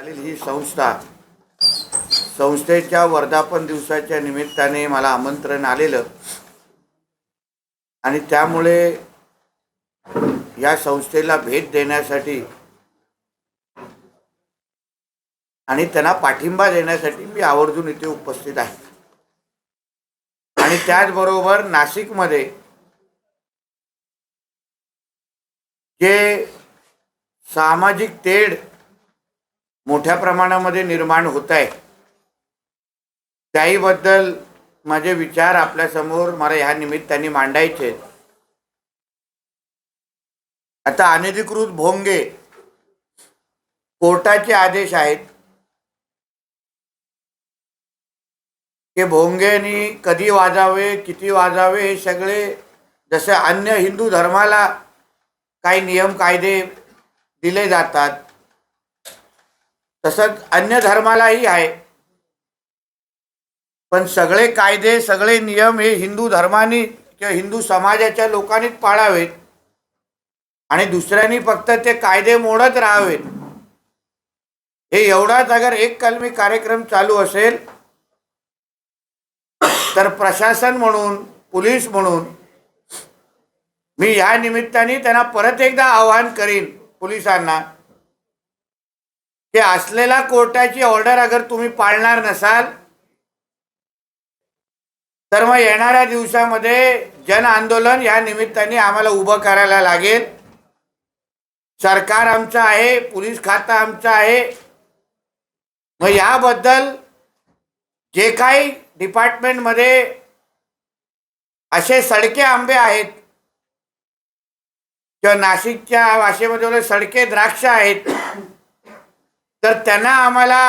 झालेली ही संस्था संस्थेच्या वर्धापन दिवसाच्या निमित्ताने मला आमंत्रण आलेलं. आणि त्यामुळे या संस्थेला भेट देण्यासाठी आणि त्यांना पाठिंबा देण्यासाठी मी आवर्जून इथे उपस्थित आहे. आणि त्याचबरोबर नाशिकमध्ये जे सामाजिक तेढ मोठ्या प्रमाणामध्ये निर्माण होत आहे. त्याहीबद्दल माझे विचार आपल्यासमोर मला ह्या निमित्ताने मांडायचे आता अनधिकृत भोंगे कोर्टाचे आदेश आहेत. की भोंगेनी कधी वाजावे किती वाजावे हे सगळे जसे अन्य हिंदू धर्माला काही नियम कायदे दिले जातात तसंच अन्य धर्मालाही आहे. पण सगळे कायदे सगळे नियम हे हिंदू धर्माने किंवा हिंदू समाजाच्या लोकांनीच पाळावेत. आणि दुसऱ्यांनी फक्त ते कायदे मोडत राहावेत. हे एवढाच अगर एक कलमी कार्यक्रम चालू असेल तर प्रशासन म्हणून पोलीस म्हणून मी या निमित्ताने त्यांना परत एकदा आवाहन करीन पोलिसांना की असलेला कोर्टाची ऑर्डर अगर तुम्ही पाळणार नसाल तर मग येणाऱ्या दिवसामध्ये जन आंदोलन या निमित्ताने आम्हाला उभं करायला लागेल. सरकार आमचं आहे पोलीस खातं आमचं आहे. मग याबद्दल जे काही डिपार्टमेंटमध्ये असे सडके आंबे आहेत किंवा नाशिकच्या भाषेमध्ये सडके द्राक्ष आहेत तर त्यांना आम्हाला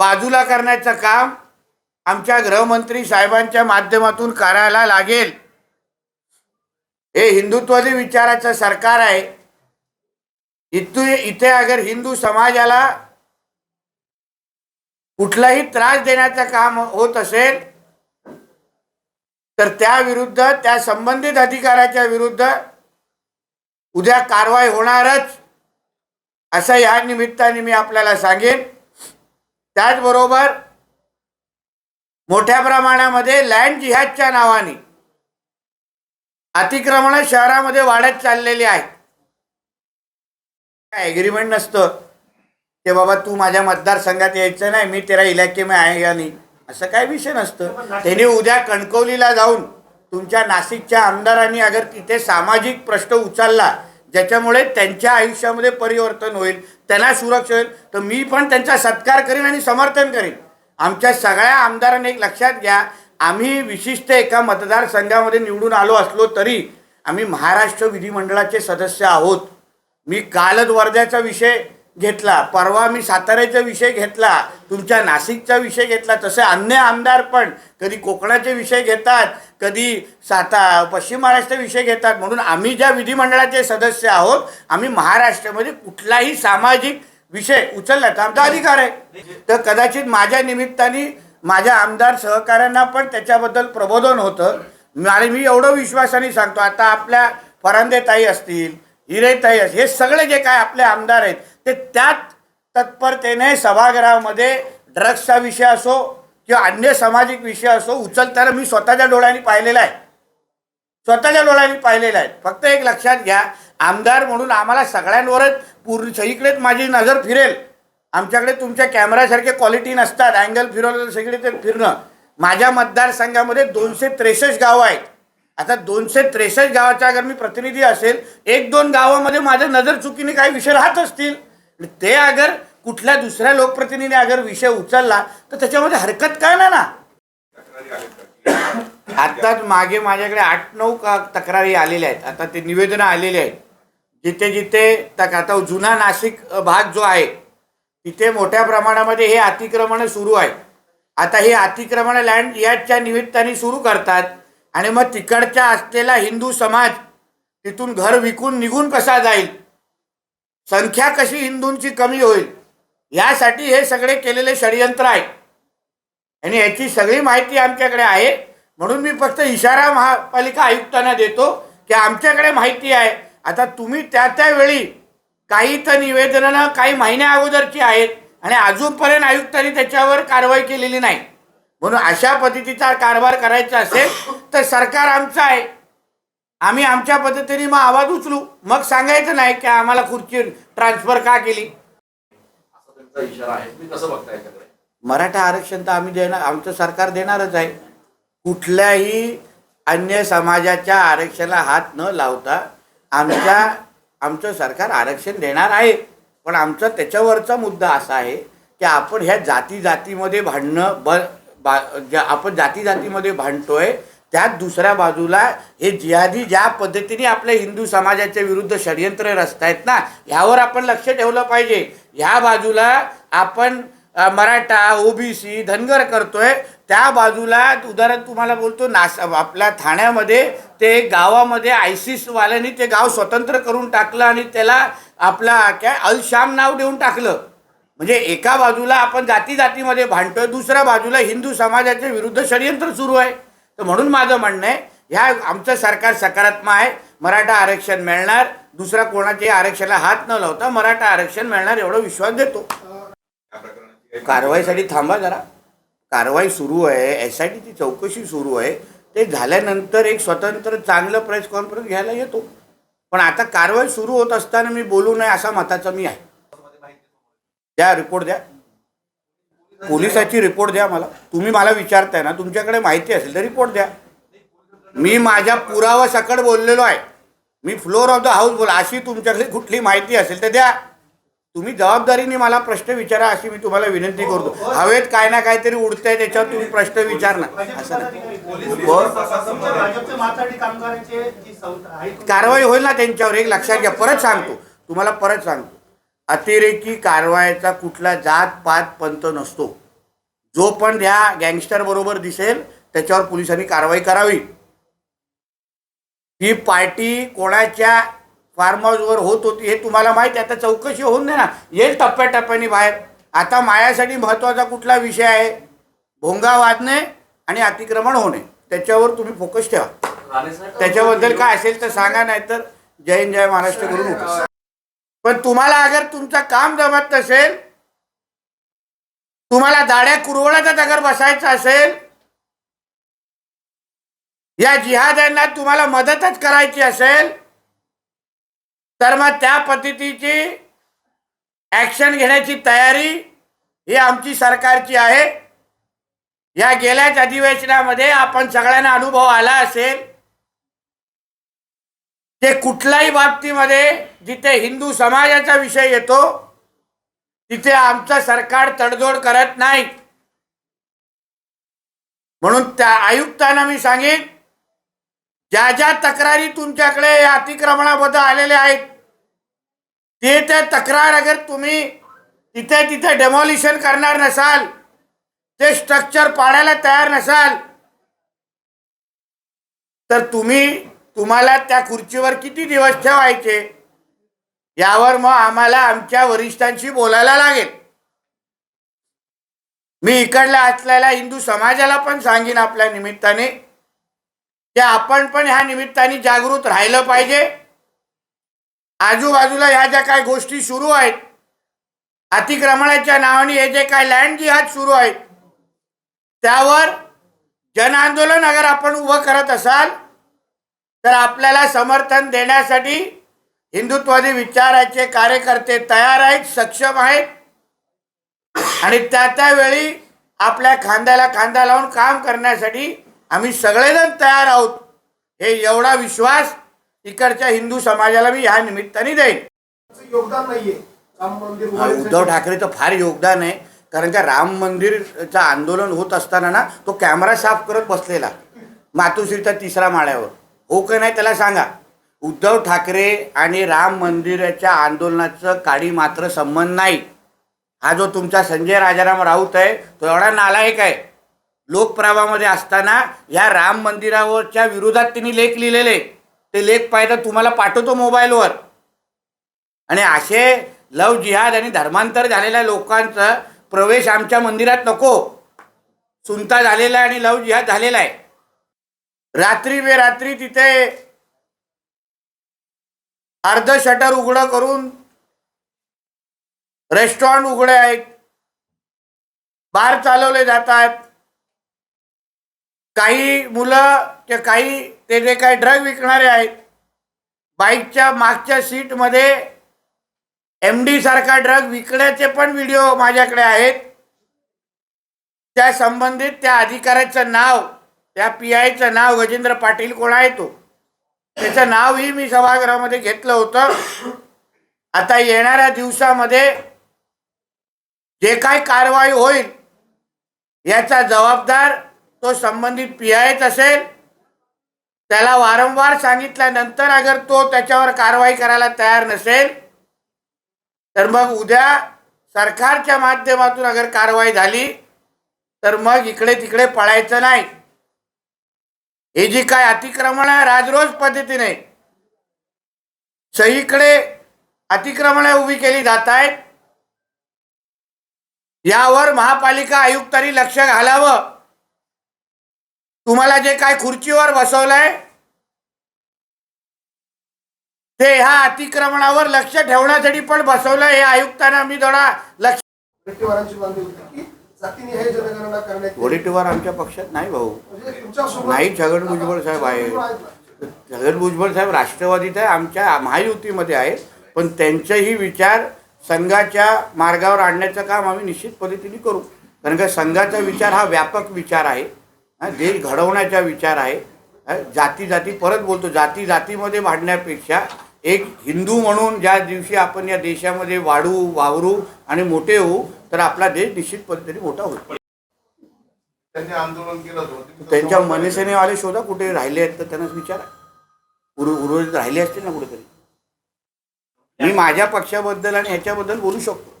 बाजूला करण्याचं काम आमच्या गृहमंत्री साहेबांच्या माध्यमातून करायला लागेल. हे हिंदुत्वादी विचाराचं सरकार आहे. इथे इथे अगर हिंदू समाजाला कुठलाही त्रास देण्याचं काम होत असेल तर त्या विरुद्ध त्या संबंधित अधिकाऱ्याच्या विरुद्ध उद्या कारवाई होणारच. असं या निमित्ताने मी आपल्याला सांगेन. त्याचबरोबर मोठ्या प्रमाणामध्ये लँड जिहादच्या नावाने अतिक्रमण शहरामध्ये वाढत चाललेली आहेत. काय ॲग्रीमेंट नसतं. ते बाबा तू माझ्या मतदारसंघात यायचं नाही मी तेरा इलाके मी आहे या नाही असं काय विषय नसतं. त्यांनी उद्या कणकवलीला जाऊन तुमच्या नाशिकच्या आमदारांनी अगर तिथे सामाजिक प्रश्न उचलला ज्याच्यामुळे त्यांच्या आयुष्यामध्ये परिवर्तन होईल त्यांना सुरक्षा होईल तर मी पण त्यांचा सत्कार करीन आणि समर्थन करीन. आमच्या सगळ्या आमदारांनी एक लक्षात घ्या आम्ही विशिष्ट एका मतदारसंघामध्ये निवडून आलो असलो तरी आम्ही महाराष्ट्र विधिमंडळाचे सदस्य आहोत. मी कालच वर्ध्याचा विषय घेतला. परवा मी साताऱ्याचा विषय घेतला तुमच्या नाशिकचा विषय घेतला. तसे अन्य आमदार पण कधी कोकणाचे विषय घेतात कधी साता पश्चिम महाराष्ट्र विषय घेतात. म्हणून आम्ही ज्या विधिमंडळाचे सदस्य आहोत आम्ही महाराष्ट्रामध्ये कुठलाही सामाजिक विषय उचलला तर आमचा अधिकार आहे. तर कदाचित माझ्या निमित्ताने माझ्या आमदार सहकाऱ्यांना पण त्याच्याबद्दल प्रबोधन होतं. आणि मी एवढं विश्वासाने सांगतो आता आपल्या फरांदेताई असतील हिरेताई असतील हे सगळे जे काय आपले आमदार आहेत ते त्यात तत्परतेने सभागृहामध्ये ड्रग्सचा विषय असो किंवा अन्य सामाजिक विषय असो उचलताना मी स्वतःच्या डोळ्यांनी पाहिलेला आहे. स्वतःच्या डोळ्यांनी पाहिलेला आहे. फक्त एक लक्षात घ्या आमदार म्हणून आम्हाला सगळ्यांवरच पूर्ण सगळीकडेच माझी नजर फिरेल. आमच्याकडे तुमच्या कॅमेऱ्यासारखे क्वालिटी नसतात अँगल फिरवलं तर सगळी ते फिरणं. माझ्या मतदारसंघामध्ये दोनशे त्रेसष्ट गावं आहेत. आता दोनशे त्रेसष्ट गावाचा अगर मी प्रतिनिधी असेल एक दोन गावामध्ये माझ्या नजर चुकीने काही विषय राहत असतील. ते अगर कुठल्या दुसऱ्या लोकप्रतिनिधी अगर विषय उचलला तर त्याच्यामध्ये हरकत काय ना ना? आत्ताच मागे माझ्याकडे आठ नऊ का तक्रारी आलेल्या आहेत. आता ते निवेदनं आलेले आहेत. जिथे जिथे तक आता जुना नाशिक भाग जो आहे तिथे मोठ्या प्रमाणामध्ये हे अतिक्रमणं सुरू आहे आता हे अतिक्रमण लँड याच्या निमित्ताने सुरू करतात. आणि मग तिकडच्या असलेला हिंदू समाज तिथून घर विकून निघून कसा जाईल? संख्या कशी हिंदूंची कमी होईल? यासाठी हे सगळे केलेले षडयंत्र आहे आणि याची सगळी माहिती आमच्याकडे आहे. म्हणून मी फक्त इशारा महापालिका आयुक्तांना देतो की आमच्याकडे माहिती आहे. आता तुम्ही त्या त्यावेळी काही तर निवेदनं काही महिन्या अगोदरची आहेत आणि अजूनपर्यंत आयुक्तांनी त्याच्यावर कारवाई केलेली नाही. म्हणून अशा पद्धतीचा कारभार करायचा असेल तर सरकार आमचं आहे. आम्ही आमच्या पद्धतीने मग आवाज उचलू. मग सांगायचं नाही की आम्हाला खुर्ची ट्रान्सफर का केली? मराठा आरक्षण तर आम्ही देणार आमचं सरकार देणारच आहे. कुठल्याही अन्य समाजाच्या आरक्षणाला हात न लावता आमच्या आमचं सरकार आरक्षण देणार आहे. पण आमचा त्याच्यावरचा मुद्दा असा आहे की आपण ह्या जाती जातीमध्ये भांडणं ब बा आपण जाती जातीमध्ये भांडतोय त्यात दुसऱ्या बाजूला हे जिहादी ज्या पद्धतीने आपल्या हिंदू समाजाच्या विरुद्ध षडयंत्र रचतायत ना ह्यावर आपण लक्ष ठेवलं पाहिजे. ह्या बाजूला आपण मराठा ओबीसी धनगर करतोय. त्या बाजूला उदाहरण तुम्हाला बोलतो नास आपल्या ठाण्यामध्ये ते गावामध्ये आयसिसवाल्यांनी ते गाव स्वतंत्र करून टाकलं आणि त्याला आपला काय अलशाम नाव देऊन टाकलं. म्हणजे एका बाजूला आपण जाती जातीमध्ये भांडतोय दुसऱ्या बाजूला हिंदू समाजाच्या विरुद्ध षडयंत्र सुरू आहे. तर म्हणून माझं म्हणणं आहे ह्या आमचं सरकार सकारात्मक आहे मराठा आरक्षण मिळणार दुसरा कोणाच्याही आरक्षणाला हात न लावता मराठा आरक्षण मिळणार एवढा विश्वास देतो. कारवाईसाठी थांबा जरा. कारवाई सुरू आहे एस आय टीची चौकशी सुरू आहे ते झाल्यानंतर एक स्वतंत्र चांगलं प्रेस कॉन्फरन्स घ्यायला येतो. पण आता कारवाई सुरू होत असताना मी बोलू नये असा मताचा मी आहे. द्या रिपोर्ट द्या. पोलिसाची रिपोर्ट द्या मला. तुम्ही मला विचारताय ना तुमच्याकडे माहिती असेल तर रिपोर्ट द्या. मी माझ्या पुरावा सकट बोललेलो आहे. मी फ्लोअर ऑफ द हाऊस बोला अशी तुमच्याकडे कुठली माहिती असेल तर द्या. तुम्ही जबाबदारीने मला प्रश्न विचारा अशी मी तुम्हाला विनंती करतो. हवेत काय ना काहीतरी उडतंय त्याच्यावर तुम्ही प्रश्न विचारणार. असं कारवाई होईल ना त्यांच्यावर एक लक्षात घ्या. परत सांगतो. तुम्हाला परत सांगतो. अतिरेकी कारवाईचा कुठला जात पात पंत नसतो. जो पण ह्या गँगस्टर बरोबर दिसेल त्याच्यावर पोलिसांनी कारवाई करावी. ही पार्टी कोणाच्या फार्म हाऊसवर होत होती हे तुम्हाला माहिती आहे. आता चौकशी होऊन दे ना. येईल टप्प्याटप्प्याने बाहेर. आता मायासाठी महत्त्वाचा कुठला विषय आहे? भोंगा वाजणे आणि अतिक्रमण होणे. त्याच्यावर तुम्ही फोकस ठेवा. त्याच्याबद्दल काय असेल तर सांगा नाही तर जय हिंद जय महाराष्ट्र करून. पण तुम्हाला अगर तुमचं काम जमत नसेल तुम्हाला दाड्या कुरवळ्यातच अगर बसायचं असेल या जिहाद्यांना तुम्हाला मदतच करायची असेल तर मग त्या पद्धतीची ॲक्शन घेण्याची तयारी ही आमची सरकारची आहे. या गेल्याच अधिवेशनामध्ये आपण सगळ्यांना अनुभव आला असेल. ते कुठल्याही बाबतीमध्ये जिथे हिंदू समाजाचा विषय येतो तिथे आमचं सरकार तडजोड करत नाही. म्हणून त्या आयुक्तांना मी सांगेन ज्या ज्या तक्रारी तुमच्याकडे या अतिक्रमणाबद्दल आलेल्या आहेत ते त्या तक्रार अगर तुम्ही तिथे तिथे डेमॉलिशन करणार नसाल ते स्ट्रक्चर पाडायला तयार नसाल तर तुम्ही तुम्हाला त्या खुर्चीवर किती दिवस ठेवायचे? यावर मग आम्हाला आमच्या वरिष्ठांशी बोलायला लागेल. मी इकडल्या असलेल्या हिंदू समाजाला पण सांगेन आपल्या निमित्ताने. की आपण पण ह्या निमित्ताने जागृत राहिलं पाहिजे. आजूबाजूला ह्या ज्या काही गोष्टी सुरू आहेत अतिक्रमणाच्या नावाने हे जे काय लँड जिहाद सुरू आहेत त्यावर जन आंदोलन अगर आपण उभं करत असाल तर आपल्याला समर्थन देण्यासाठी हिंदुत्वादी विचाराचे कार्यकर्ते तयार आहेत सक्षम आहेत. आणि त्या त्यावेळी आपल्या खांद्याला खांदा लावून काम करण्यासाठी आम्ही सगळेजण तयार आहोत. हे एवढा विश्वास इकडच्या हिंदू समाजाला मी ह्या निमित्ताने देईन. योगदान नाहीये. हा, उद्धव ठाकरेचं फार योगदान आहे. कारण का राम मंदिरचं आंदोलन होत असताना ना तो कॅमेरा साफ करत बसलेला. मातोश्रीच्या तिसऱ्या माळ्यावर. हो का नाही त्याला सांगा. उद्धव ठाकरे आणि राम मंदिराच्या आंदोलनाचं काडी मात्र संबंध नाही. हा जो तुमचा संजय राजाराम राऊत आहे तो एवढा नालायक आहे. लोकप्रभामध्ये असताना ह्या राम मंदिरावरच्या विरोधात त्यांनी लेख लिहिलेले. ते लेख पाहिजे तुम्हाला पाठवतो मोबाईलवर. आणि असे लव जिहाद आणि धर्मांतर झालेल्या लोकांचा प्रवेश आमच्या मंदिरात नको. सुनता झालेला आहे आणि लव जिहाद झालेला आहे. रात्री बेरात्री तिथे अर्ध शटर उघडं करून रेस्टॉरंट उघडे आहेत. बार चालवले जातात. काही मुलं ते काही ते जे काही ड्रग विकणारे आहेत बाईकच्या मागच्या सीटमध्ये एम डी सारखा ड्रग विकण्याचे पण व्हिडिओ माझ्याकडे आहेत. त्या संबंधित त्या अधिकाऱ्याचं नाव त्या पी आयचं नाव गजेंद्र पाटील कोण आहे तो? त्याचं नावही मी सभागृहामध्ये घेतलं होतं. आता येणाऱ्या दिवसामध्ये जे काय कारवाई होईल याचा जबाबदार तो संबंधित पी आयच असेल. त्याला वारंवार सांगितल्यानंतर अगर तो त्याच्यावर कारवाई करायला तयार नसेल तर मग उद्या सरकारच्या माध्यमातून अगर कारवाई झाली तर मग इकडे तिकडे पळायचं नाही. हे जी काय अतिक्रमण आहे राजरोज पद्धतीने. सहीकडे अतिक्रमणे उभी केली जात आहेत. यावर महापालिका आयुक्तांनी लक्ष घालावं. तुम्हाला जे काय खुर्चीवर बसवलंय ते ह्या अतिक्रमणावर लक्ष ठेवण्यासाठी पण बसवलं हे आयुक्तांना मी थोडा लक्ष वडेट्टीवार आमच्या पक्षात नाही भाऊ. म्हणजे नाही छगन भुजबळ साहेब आहे. छगन भुजबळ साहेब राष्ट्रवादीत आहे आमच्या महायुतीमध्ये आहे पण त्यांचेही विचार संघाच्या मार्गावर आणण्याचं काम आम्ही निश्चित पद्धतीने करू. कारण का संघाचा विचार हा व्यापक विचार आहे. देश घडवण्याचा विचार आहे. जाती जाती परत बोलतो जाती जातीमध्ये भांडण्यापेक्षा एक हिंदू म्हणून ज्या दिवशी आपण या देशामध्ये वाढू वावरू आणि मोठे होऊ तर आपला देश निश्चित पद्धतीने मोठा होईल. त्यांनी आंदोलन केलं होतं त्यांच्या मनसेने वाले शोधा कुठे राहिले आहेत तर त्यांनाच विचारा. उर उर्वरित राहिले असतील ना कुठेतरी. मी माझ्या पक्षाबद्दल आणि ह्याच्याबद्दल बोलू शकतो.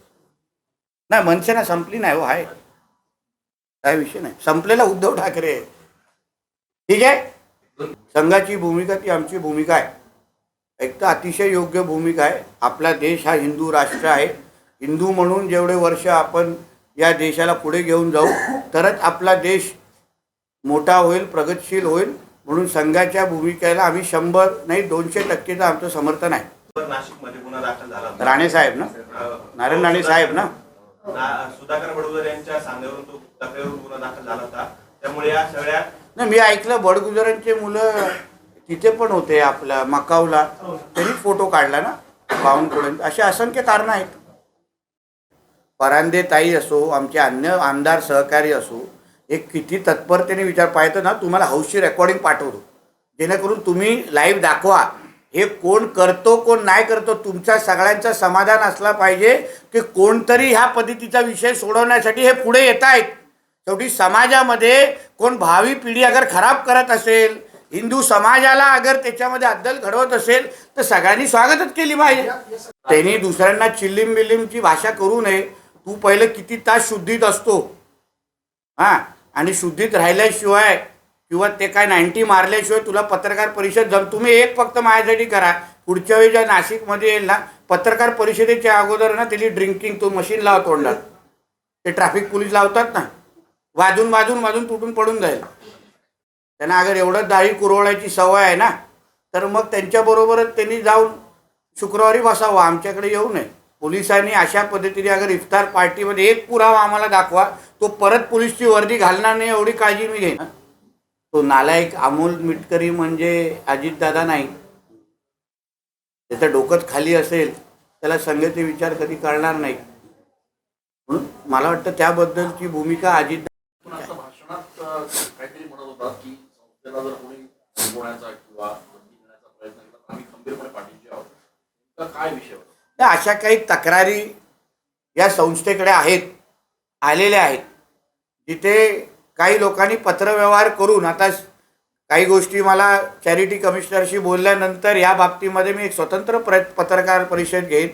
नाही मनसेना संपली नाही हो आहे काय विषय नाही. संपलेला उद्धव ठाकरे. ठीक आहे? संघाची भूमिका ती आमची भूमिका आहे. एक तर अतिशय योग्य भूमिका आहे. आपला देश हा हिंदू राष्ट्र आहे. हिंदू म्हणून जेवढे वर्ष आपण या देशाला पुढे घेऊन जाऊ तरच आपला देश मोठा होईल प्रगतशील होईल. म्हणून संघाच्या भूमिकेला आम्ही शंभर नाही दोनशे टक्केचं आमचं समर्थन आहे. राणे साहेब ना? अं, नारायण राणे साहेब ना? सुधाकर बडोदर यांच्या सांगण्यावरून तो तक्रारीवरून गुन्हा दाखल झाला होता. त्यामुळे या सगळ्या नाही मी ऐकलं बडगुजरांचे मुलं तिथे पण होते आपल्या मकावला त्यांनी फोटो काढला ना बावनकुळे असे असंख्य कारणं आहेत. परांदे ताई असो आमचे अन्य आमदार सहकारी असो एक किती तत्परतेने विचार पाहतो ना तुम्हाला हौशी रेकॉर्डिंग पाठवतो. जेणेकरून तुम्ही लाईव्ह दाखवा. हे कोण करतो कोण नाही करतो तुमच्या सगळ्यांचं समाधान असला पाहिजे की कोणतरी ह्या पद्धतीचा विषय सोडवण्यासाठी हे पुढे येत आहेत शेवटी समाजामध्ये कोण भावी पिढी अगर खराब करत असेल हिंदू समाजाला अगर त्याच्यामध्ये अद्दल घडवत असेल तर सगळ्यांनी स्वागतच केली पाहिजे. त्यांनी दुसऱ्यांना चिल्लिम बिल्लिमची भाषा करू नये. तू पहिलं किती तास शुद्धीत असतो. हां? आणि शुद्धीत राहिल्याशिवाय किंवा ते काय नाईन्टी मारल्याशिवाय तुला पत्रकार परिषद जम तुम्ही एक फक्त माझ्यासाठी करा. पुढच्या वेळी ज्या नाशिकमध्ये येईल ना पत्रकार परिषदेच्या अगोदर ना त्याची ड्रिंकिंग तो मशीन लाव तोंडात ते ट्रॅफिक पोलीस लावतात ना. वाजून वाजून वाजून तुटून पडून जाईल. त्यांना अगर एवढं डाळी कुरवण्याची सवय आहे ना तर मग त्यांच्याबरोबरच त्यांनी जाऊन शुक्रवारी बसावं. आमच्याकडे येऊ नये. पोलिसांनी अशा पद्धतीने अगर इफ्तार पार्टीमध्ये एक पुरावा आम्हाला दाखवा तो परत पोलिसची वर्दी घालणार नाही एवढी काळजी मी घेईन. तो नालायक अमोल मिटकरी म्हणजे अजितदादा नाही. त्याचं डोकंच खाली असेल त्याला संघाचे विचार कधी करणार नाही. म्हणून मला वाटतं त्याबद्दलची भूमिका अजित त्याला जर कोणी थांबवण्याचा किंवा बंदी घेण्याचा प्रयत्न केला तर आम्ही खंबीरपणे पाठीशी आहोत. काय विषय होता? अशा काही तक्रारी या संस्थेकडे आहेत आलेल्या आहेत. जिथे काही लोकांनी पत्रव्यवहार करून आता काही गोष्टी मला चॅरिटी कमिशनरशी बोलल्यानंतर या बाबतीमध्ये मी एक स्वतंत्र प्र पत्रकार परिषद घेईन.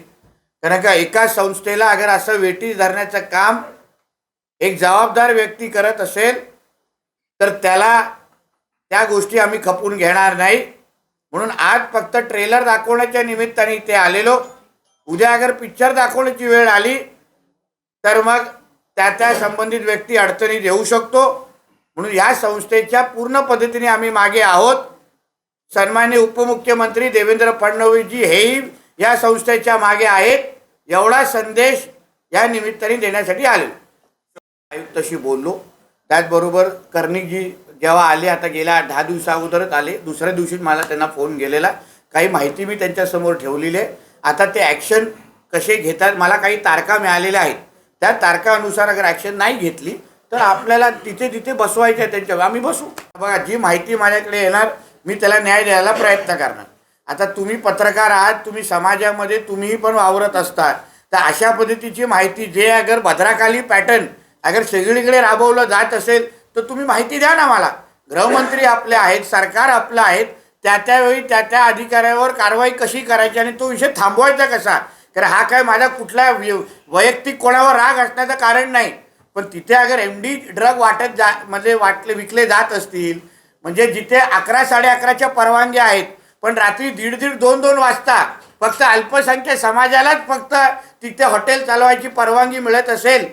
कारण का एका संस्थेला अगर असं वेटीस धरण्याचं काम एक जबाबदार व्यक्ती करत असेल तर त्याला त्या गोष्टी आम्ही खपून घेणार नाही. म्हणून आज फक्त ट्रेलर दाखवण्याच्या निमित्ताने इथे आलेलो. उद्या अगर पिक्चर दाखवण्याची वेळ आली तर मग त्या त्या संबंधित व्यक्ती अडचणीत येऊ शकतो. म्हणून या संस्थेच्या पूर्ण पद्धतीने आम्ही मागे आहोत. सन्मान्य उपमुख्यमंत्री देवेंद्र फडणवीसजी हेही या संस्थेच्या मागे आहेत. एवढा संदेश या निमित्ताने देण्यासाठी आले आयुक्तशी बोललो. त्याचबरोबर कर्णिकजी जेव्हा आले आता गेल्या दहा दिवसा अगोदरच आले. दुसऱ्या दिवशीच मला त्यांना फोन गेलेला. काही माहिती मी त्यांच्यासमोर ठेवलेली आहे. आता ते ॲक्शन कसे घेतात मला काही तारखा मिळालेल्या आहेत. त्या तारखानुसार अगर ॲक्शन नाही घेतली तर आपल्याला तिथे तिथे बसवायचं आहे त्यांच्यावर. आम्ही बसू. बघा जी माहिती माझ्याकडे येणार मी त्याला न्याय द्यायला प्रयत्न करणार. आता तुम्ही पत्रकार आहात तुम्ही समाजामध्ये तुम्हीही पण वावरत असता तर अशा पद्धतीची माहिती जे अगर भद्राखाली पॅटर्न अगर सगळीकडे राबवलं जात असेल तर तुम्ही माहिती द्या ना मला. गृहमंत्री आपले आहेत सरकार आपलं आहेत त्या त्यावेळी त्या त्या अधिकाऱ्यावर कारवाई कशी करायची आणि तो विषय थांबवायचा कसा? कारण हा काय माझा कुठला व्य- वैयक्तिक कोणावर राग असण्याचं कारण नाही. पण तिथे अगर एम डी ड्रग वाटत जा म्हणजे वाटले विकले जात असतील म्हणजे जिथे अकरा साडे अकराच्या परवानग्या आहेत पण रात्री दीड दीड दोन दोन वाजता फक्त अल्पसंख्य समाजालाच फक्त तिथे हॉटेल चालवायची परवानगी मिळत असेल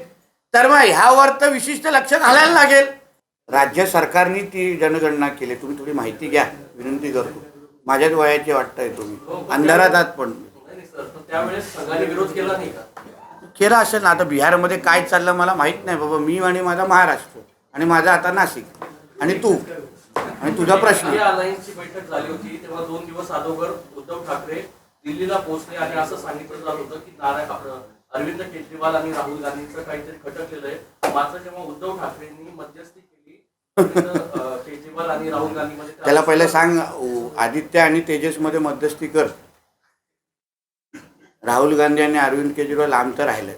तर मग ह्यावर तर विशिष्ट लक्ष घालायला लागेल. राज्य सरकारने ती जनगणना केली. तुम्ही थोडी माहिती घ्या. विनंती करतो. माझ्याच वयाचे वाटतंय तुम्ही. अंधारात आहात पण. केला असेल ना. आता बिहारमध्ये काय चाललं मला माहीत नाही बाबा. मी आणि माझा महाराष्ट्र आणि माझा आता नाशिक. आणि तू. आणि तुझा प्रश्न. अलायन्सची बैठक झाली होती. तेव्हा दोन दिवस अगोदर उद्धव ठाकरे दिल्लीला पोहोचले आणि असं सांगितलं जात होतं की नारायण अरविंद केजरीवाल आणि राहुल गांधींचं काहीतरी खटकलेलं आहे. मात्र जेव्हा उद्धव ठाकरेंनी मध्यस्थी त्याला पहिले सांग आदित्य आणि तेजसमध्ये मध्यस्थी कर. राहुल गांधी आणि अरविंद केजरीवाल लांब तर राहिलं